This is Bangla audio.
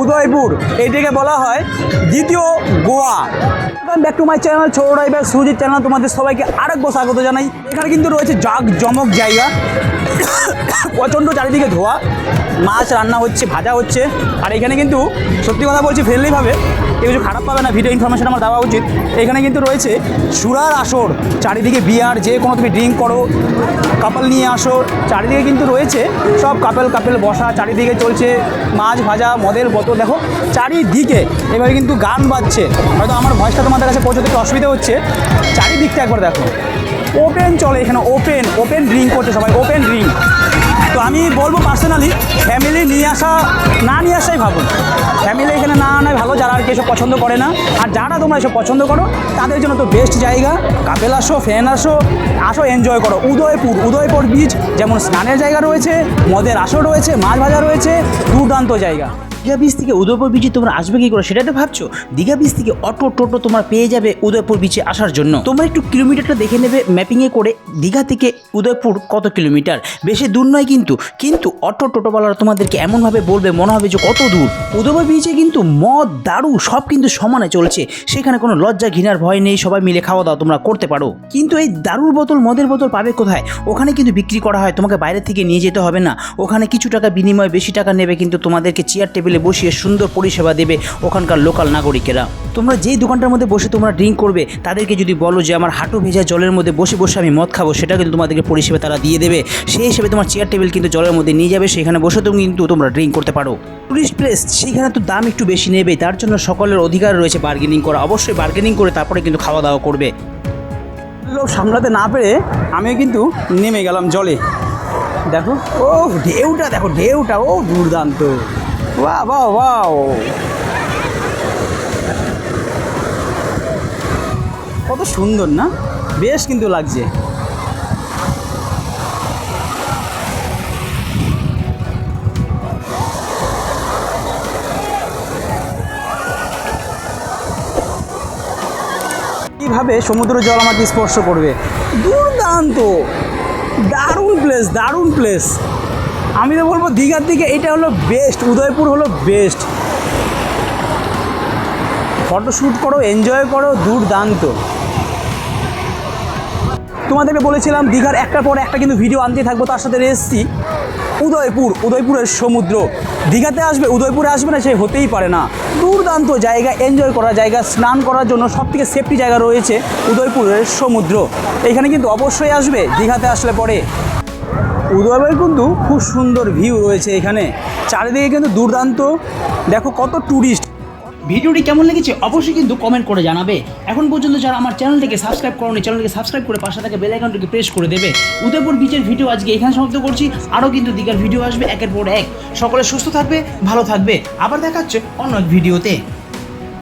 উদয়পুর এইটাকে বলা হয় দ্বিতীয় Goa. Back to my channel ছোট ড্রাইভার সুজিত চ্যানেল তোমাদের সবাইকে আরেকবার স্বাগত জানাই। এখানে কিন্তু রয়েছে জাগ জমক জায়গা, প্রচণ্ড চারিদিকে ধোয়া, মাছ রান্না হচ্ছে, ভাজা হচ্ছে। আর এখানে কিন্তু, সত্যি কথা বলছি ফ্রেন্ডলিভাবে কেউ কিছু খারাপ পাবে না ভিডিও ইনফরমেশন আমার দেওয়া উচিত। এখানে কিন্তু রয়েছে সুরার আসর, চারিদিকে বিয়ার, যে কোনো তুমি ড্রিঙ্ক করো কাপল নিয়ে আসো, চারিদিকে কিন্তু রয়েছে সব কাপেল কাপেল বসা, চারিদিকে চলছে মাছ ভাজা মদের বোতল। দেখো, চারিদিকে এবারে কিন্তু গান বাজছে। হয়তো আমার ভয়েসটা তোমাদের কাছে পৌঁছতে একটু অসুবিধা হচ্ছে। চারিদিকটা একবার দেখো। ওপেন চলে এখানে ওপেন ওপেন ড্রিঙ্ক করছে সবাই ওপেন ড্রিঙ্ক তো আমি বলব পার্সোনালি ফ্যামিলি নিয়ে আসা, না নিয়ে আসাই ভালো। ফ্যামিলি এখানে না আনাই ভালো, যারা আর কি এসব পছন্দ করে না। আর যারা তোমরা এসব পছন্দ করো, তাদের জন্য তো বেস্ট জায়গা। কাপেল আসো, ফ্যান আসো আসো এনজয় করো। উদয়পুর উদয়পুর বিচ যেমন স্নানের জায়গা রয়েছে, মদের আসর রয়েছে, মাছ ভাজা রয়েছে, দুর্দান্ত জায়গা। দীঘা বিচ থেকে উদয়পুর বিচে তোমরা আসবে কি করে সেটা তো ভাবছ? দীঘা বিচ থেকে অটো টোটো তোমরা পেয়ে যাবে উদয়পুর বিচে আসার জন্য। তোমরা একটু কিলোমিটারটা দেখে নেবে ম্যাপিংয়ে করে দীঘা থেকে উদয়পুর কত কিলোমিটার? বেশি দূর নয় কিন্তু কিন্তু অটো টোটোওয়ালারা তোমাদেরকে এমনভাবে বলবে, মনে হবে যে কত দূর। উদয়পুর বিচে কিন্তু মদ, দারু সব কিন্তু সমানে চলছে। সেখানে কোনো লজ্জা, ঘৃণার ভয় নেই, সবাই মিলে খাওয়া দাওয়া তোমরা করতে পারো। কিন্তু এই দারুর বোতল, মদের বোতল পাবে কোথায়? ওখানে কিন্তু বিক্রি করা হয়, তোমাকে বাইরে থেকে নিয়ে যেতে হবে না। ওখানে কিছু টাকা বিনিময়ে বেশি টাকা নেবে কিন্তু তোমাদেরকে চেয়ার টেবিলে বসিয়ে সুন্দর পরিষেবা দেবে ওখানকার লোকাল নাগরিকেরা। তোমরা যেই দোকানটার মধ্যে বসে তোমরা ড্রিঙ্ক করবে, তাদেরকে যদি বলো যে আমার হাঁটু ভেজা জলের মধ্যে বসে বসে আমি মদ খাব, সেটা কিন্তু তোমাদেরকে পরিষেবা তারা দিয়ে দেবে। সেই হিসেবে তোমার চেয়ার টেবিল কিন্তু জলের মধ্যে নিয়ে যাবে, সেখানে বসে তুমি কিন্তু তোমরা ড্রিঙ্ক করতে পারো। টুরিস্ট প্লেস সেখানে তো দাম একটু বেশি নেবে, তার জন্য সকলের অধিকার রয়েছে বার্গেনিং করা। অবশ্যই বার্গেনিং করে তারপরে কিন্তু খাওয়া দাওয়া করবে। লোক সামলাতে না পেরে আমিও কিন্তু নেমে গেলাম জলে। দেখো ও ঢেউটা, দেখো, ঢেউটা ও দুর্দান্ত। বাহ বাহ বাহ কত সুন্দর, না? বেশ কিন্তু লাগছে। কীভাবে সমুদ্র জল আমাকে স্পর্শ করবে? দুর্দান্ত। দারুণ প্লেস দারুণ প্লেস আমি তো বলব দীঘার দিকে এটা হলো বেস্ট উদয়পুর হলো বেস্ট ফটোশ্যুট করো এনজয় করো, দুর্দান্ত। তোমাদেরকে বলেছিলাম দীঘার একটার পর একটা কিন্তু ভিডিও আনতে থাকব, তার সাথে এসেছি উদয়পুর, উদয়পুরের সমুদ্র। দীঘাতে আসবে, উদয়পুরে আসবে না, সে হতেই পারে না। দুর্দান্ত জায়গা এনজয় করার জায়গা, স্নান করার জন্য সব থেকে সেফটি জায়গা রয়েছে উদয়পুরের সমুদ্র। এখানে কিন্তু অবশ্যই আসবে, দীঘাতে আসলে পরে। উদয়পুর কিন্তু খুব সুন্দর ভিউ রয়েছে এখানে। চারিদিকে কিন্তু দুর্দান্ত। দেখো কত ট্যুরিস্ট ভিডিওটি কেমন লেগেছে অবশ্যই কিন্তু কমেন্ট করে জানাবে। এখন পর্যন্ত যারা আমার চ্যানেলটিকে সাবস্ক্রাইব করোনি, চ্যানেলটিকে সাবস্ক্রাইব করে পাশে থাকা বেল আইকনটিকে প্রেস করে দেবে। উদয়পুর বিচের ভিডিও আজকে এখানে সমাপ্ত করছি। আরও কিন্তু দীঘার ভিডিও আসবে একের পর এক। সকলে সুস্থ থাকবে, ভালো থাকবে। আবার দেখা হচ্ছে অন্য এক ভিডিওতে